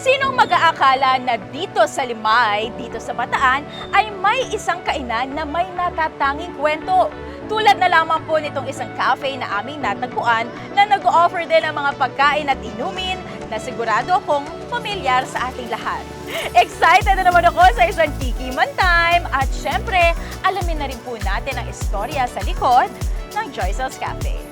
Sinong mag-aakala na dito sa Limay, dito sa Bataan, ay may isang kainan na may natatanging kwento? Tulad na lamang po nitong isang cafe na aming natagpuan na nag-offer din ng mga pagkain at inumin na sigurado akong pamilyar sa ating lahat. Excited na naman ako sa isang Tiki Man Time at syempre, alamin na rin po natin ang istorya sa likod ng Joycel's Cafe.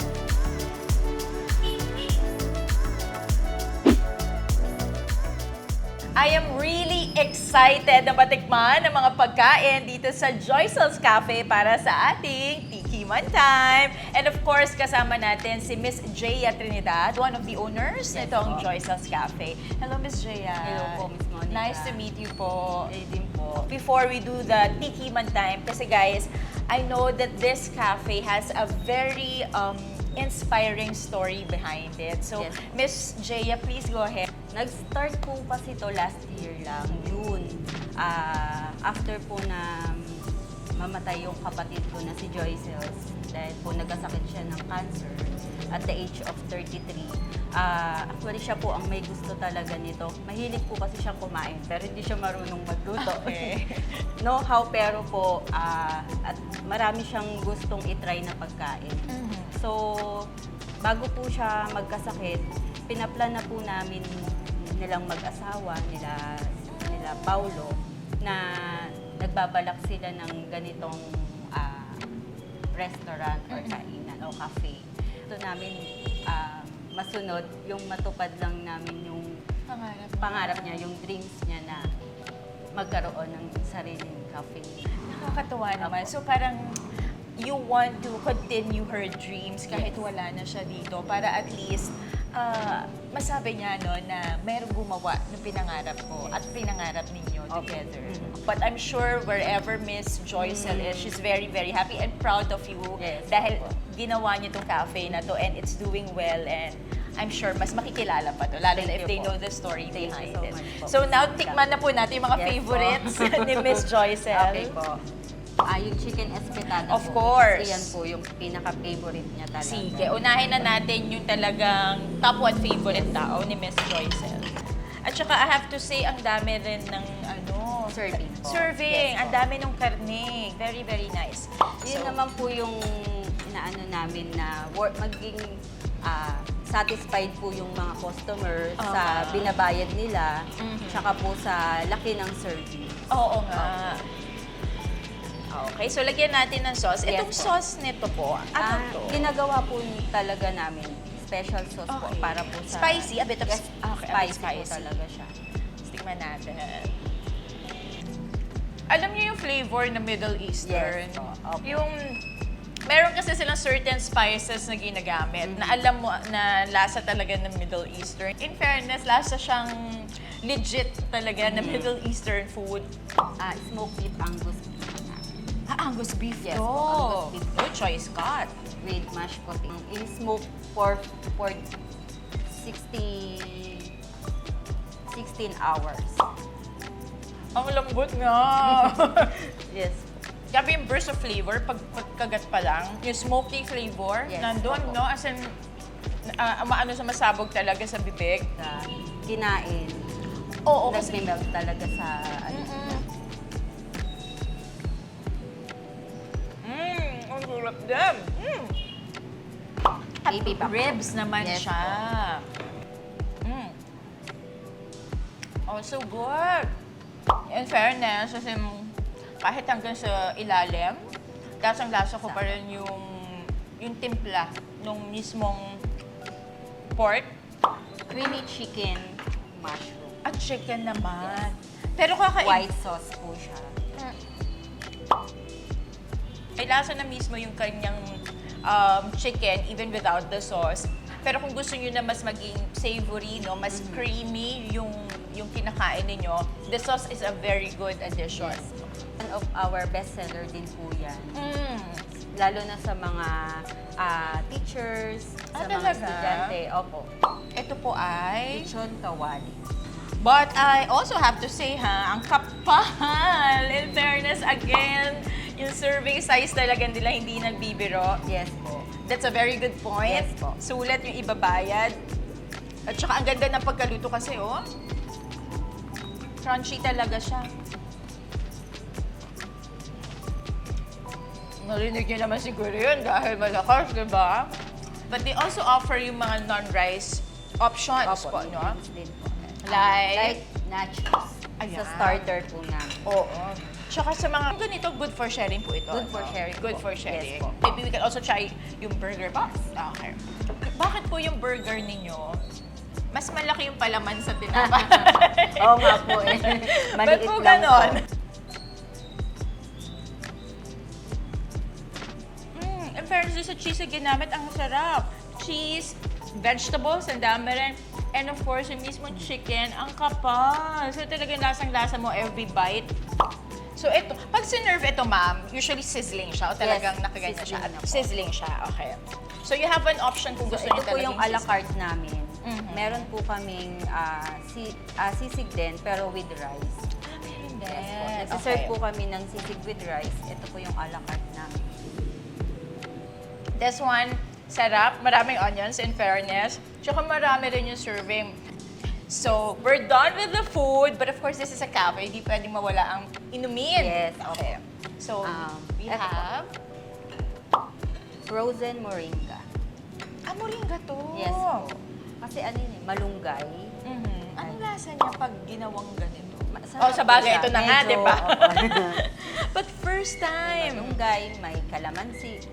I am really excited na matikman ang mga pagkain dito sa Joycel's Cafe para sa ating Tiki Man Time. And of course, kasama natin si Miss Jaya Trinidad, one of the owners Yes nitong po. Joycel's Cafe. Hello, Miss Jaya. Hello po, Miss Monica. Nice to meet you po. Eh, din po. Before we do the Tiki Man Time, kasi guys, I know that this cafe has a very um, inspiring story behind it. So, Yes. Miss Jaya, please go ahead. Nag-start po kasi to last year lang, June. Ah, after po na mamatay yung kapatid ko na si Joycel's dahil po nagkasakit siya ng cancer at the age of 33. Ah, actually, siya po ang may gusto talaga nito. Mahilig po kasi siyang kumain, pero hindi siya marunong magluto. Okay. Know-how pero po, ah, at marami siyang gustong itry na pagkain. So, bago po siya magkasakit, pinaplan na po namin nilang mag-asawa, nila, nila Paulo, na nagbabalak sila ng ganitong ah, restaurant or kainan o cafe. Ito namin ah, masunod, yung matupad lang namin yung Pangarap. pangarap niya, yung dreams niya na magkaroon ng sariling cafe. Nakakatuwa naman. So parang you want to continue her dreams kahit wala na siya dito para at least ah, masabi niya no na merong gumawa ng pinangarap ko at pinangarap ninyo Okay. together. Mhm. But I'm sure wherever Miss Joycel is, she's very, very happy and proud of you Yes, dahil opo. ginawa niyo tong cafe na to and it's doing well and I'm sure mas makikilala pa to, lalo Thank na if you they po. know the story Thank you behind so it. much po. So now, tikman na po natin yung mga Yes po. favorites ni Miss Joycel. Okay po. Ah, yung chicken espetada Of po. course. Yan po yung pinaka-favorite niya talaga. Sige, unahin na natin yung talagang top one favorite tao ni Miss Joycel. At saka I have to say, ang dami rin ng Serving po. Serving. Yes ang po. dami ng karne. Very, very nice. Yun So, naman po yung inaano namin na work, maging ah, satisfied po yung mga customer sa Ah. binabayad nila, Mhm. tsaka po sa laki ng service. Oo nga. Okay, so lagyan natin ng sauce. Yes Itong po. sauce nito po, ano Ah, to? ginagawa po talaga namin special sauce po Okay. para po sa... Spicy? A bit of yes, okay, bit spicy, po spicy. talaga siya. Tikman natin. Alam niyo yung flavor na Middle Eastern? Yes po, opo. Yung meron kasi silang certain spices na ginagamit na alam mo na lasa talaga ng Middle Eastern. In fairness, lasa siyang legit talaga na Mhm. Middle Eastern food. Ah, smoked beef angus beef na Ah, Angus beef Yes to. Angus beef. Good choice, Scott. with mashed potato. In-smoke for, for 60... 16 hours. Ang lambot nga. Yes. Grabe yung burst of flavor pag pagkagat pa lang. Yung smoky flavor, Yes, nandun, opo. no? As in, uh, maano sa masabog talaga sa bibig. Sa kinain. Oo, kasi... Nagme-melt talaga sa... ano. Mmm, ang sarap din. Mm. At Baby back. ribs naman Yes siya. Mm. Oh, so good. In fairness, kasi kahit hanggang sa ilalim, lasang-lasa ko pa rin yung, yung timpla nung mismong pork Creamy chicken mushroom. at chicken naman. Pero kakain, White sauce po siya. Ay lasa na mismo yung kanyang um, chicken even without the sauce. Pero kung gusto niyo na mas maging savory, no, mas Mm-hmm. creamy yung yung kinakain ninyo, the sauce is a very good addition. Yes. One of our bestseller din po yan. Mm. Lalo na sa mga ah, teachers, Ah, sa mga talaga? estudyante. Opo. Ito po ay Lechon kawali. But I also have to say ha, ang kapal. In fairness, again, yung serving size talaga nila hindi nagbibiro. Yes po. That's a very good point. Yes po. Sulat yung ibabayad. At saka ang ganda ng pagkaluto kasi, oh. Crunchy talaga siya. Narinig niyo naman siguro yun dahil malakas, di ba? But they also offer yung mga non-rice options po, no? din po. Like? like nachos. Ayan. Sa starter po namin. Oo. Tsaka sa mga ganito, good for sharing po ito. Good for no? sharing Good po. for sharing. Yes po. Maybe we can also try yung burger box. Okay. Bakit po yung burger ninyo, mas malaki yung palaman sa tinapay? Oo nga po eh. Ba't Maliit po lang ganon? po. Mm, in fairness doon sa cheese na ginamit, ang sarap. Cheese, vegetables, ang dami rin. And of course, yung mismo chicken, ang kapal. So talagang lasang-lasa mo every bite. So ito, pag sinerve ito ma'am, usually sizzling siya o talagang Yes, nakaganyan siya? po. Sizzling siya, okay. So you have an option kung So, gusto ito niyo po talagang yung a la carte namin. Mhm. Meron po kaming ah, si, ah, sisig din, pero with rice. Ah, meron din. Yes po. Nagsiserve po kami ng sisig with rice. Ito po yung a la carte namin. This one, sarap. Maraming onions, in fairness. Tsaka marami rin yung serving. So, we're done with the food. But of course, this is a cafe. Hindi pwedeng mawala ang inumin. Yes, Okay. So, Um, we eto po. have... Frozen moringa. Ah, moringa to. Yes po. Kasi ano yun eh, malunggay. Mhm. Anong lasa niya pag ginawang ganito? Masarap Oh, sa bagay, po siya. ito na nga, Medyo, di ba? But first time. malunggay, may kalamansi.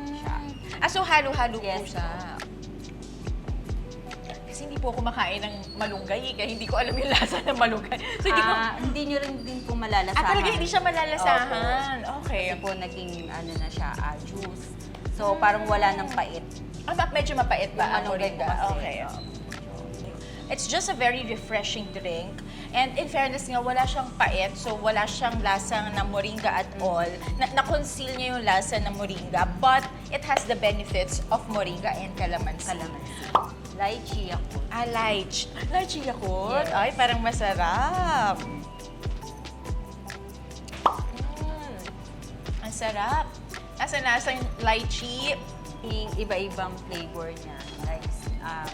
Mm. Ah, so halo-halo po Yes siya. Kasi hindi po ako makain ng malunggay, eh, kaya hindi ko alam yung lasa ng malunggay. So, hindi ko... Ah, hindi nyo rin din po malalasahan. Ah, talaga hindi siya malalasahan. Okay. Kasi po naging ano na siya, ah, juice. So parang wala ng pait. Ah, ba- medyo mapait ba ang malunggay moringa? po kasi. Okay. It's just a very refreshing drink. And in fairness nga, wala siyang pait, so wala siyang lasang ng moringa at all. Na- Na-conceal niya yung lasa ng moringa, but it has the benefits of moringa and calamansi. Kalamansi. Lychee ako. Ah, lychee. Lychee Yakult? Yes. Ay, parang masarap. Mm. Ang sarap. Asa nasa yung lychee. Yung iba-ibang flavor niya. Like, um,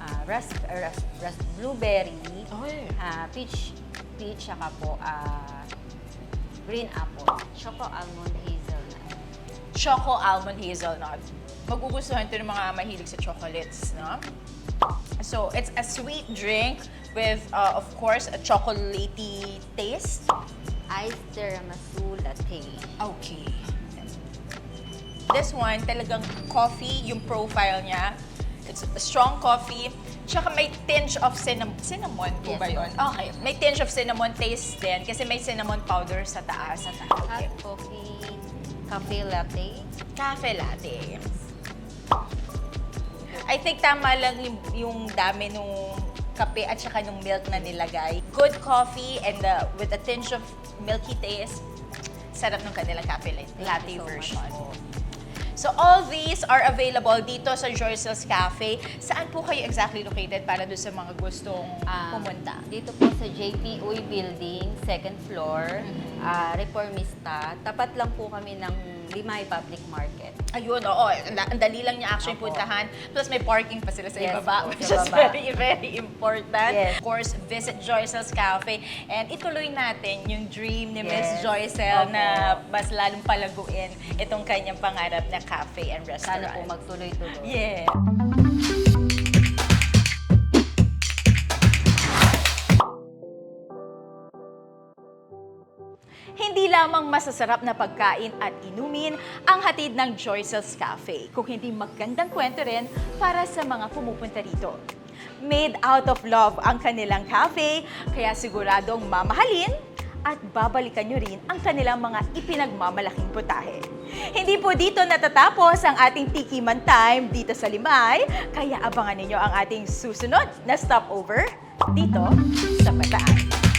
ah, ras, ras, ras, blueberry, Ay. ah, peach, peach, saka po, ah, green apple, choco almond hazelnut. Choco almond hazelnut. Magugustuhan ito ng mga mahilig sa chocolates, no? So, it's a sweet drink with, uh, of course, a chocolatey taste. Iced tiramisu latte. Okay. This one, talagang coffee, yung profile niya. It's a strong coffee. Tsaka may tinge of cinnamon. Cinnamon po Yes, ba yun? Okay. May tinge of cinnamon taste din kasi may cinnamon powder sa taas. Hot Okay. coffee, cafe latte. Cafe latte. I think tama lang yung, yung dami nung kape at saka nung milk na nilagay. Good coffee and uh, with a tinge of milky taste. Sarap ng kanilang cafe latte, Thank you so much version. po. So all these are available dito sa Joycel's Cafe. Saan po kayo exactly located para doon sa mga gustong Ah, pumunta? Dito po sa JP Uy Building, second floor, Mm-hmm. ah, Reformista. Tapat lang po kami ng Limay Public Market. Ayun, oo. Ang ang dali lang niya actually Opo. puntahan. Plus may parking pa sila sa Yes ibaba, po, which sa is baba. very, very important. Yes. Of course, visit Joycel's Cafe. And ituloy natin yung dream ni Miss Yes. Joycel Opo. na mas lalong palaguin itong kanyang pangarap na cafe and restaurant. Sana po magtuloy-tuloy. Yeah. Lamang masasarap na pagkain at inumin ang hatid ng Joycel's Cafe, kung hindi magandang kwento rin para sa mga pumupunta rito. Made out of love ang kanilang cafe, kaya siguradong mamahalin at babalikan nyo rin ang kanilang mga ipinagmamalaking putahe. Hindi po dito natatapos ang ating Tikiman Time dito sa Limay, kaya abangan ninyo ang ating susunod na stopover dito sa Bataan.